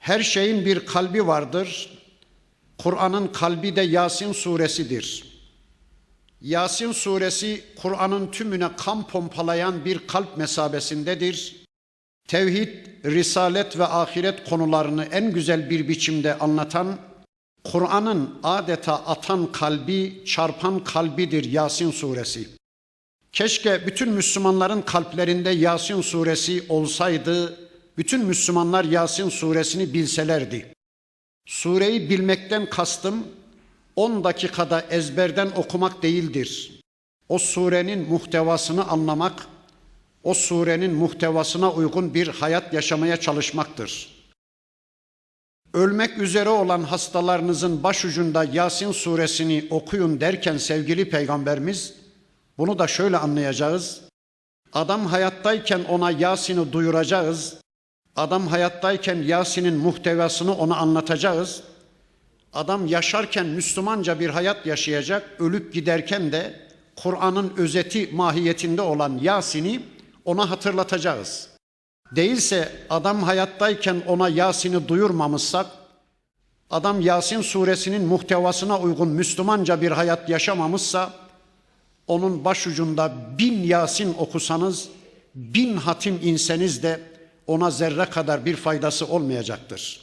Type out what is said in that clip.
Her şeyin bir kalbi vardır. Kur'an'ın kalbi de Yasin suresidir. Yasin suresi Kur'an'ın tümüne kan pompalayan bir kalp mesabesindedir. Tevhid, risalet ve ahiret konularını en güzel bir biçimde anlatan, Kur'an'ın adeta atan kalbi, çarpan kalbidir Yasin suresi. Keşke bütün Müslümanların kalplerinde Yasin suresi olsaydı, bütün Müslümanlar Yasin suresini bilselerdi. Sureyi bilmekten kastım 10 dakikada ezberden okumak değildir. O surenin muhtevasını anlamak, o surenin muhtevasına uygun bir hayat yaşamaya çalışmaktır. Ölmek üzere olan hastalarınızın başucunda Yasin suresini okuyun derken sevgili peygamberimiz bunu da şöyle anlayacağız. Adam hayattayken ona Yasin'i duyuracağız. Adam hayattayken Yasin'in muhtevasını ona anlatacağız. Adam yaşarken Müslümanca bir hayat yaşayacak, ölüp giderken de Kur'an'ın özeti mahiyetinde olan Yasin'i ona hatırlatacağız. Değilse adam hayattayken ona Yasin'i duyurmamışsak, adam Yasin suresinin muhtevasına uygun Müslümanca bir hayat yaşamamışsa, onun başucunda bin Yasin okusanız, bin hatim inseniz de ona zerre kadar bir faydası olmayacaktır.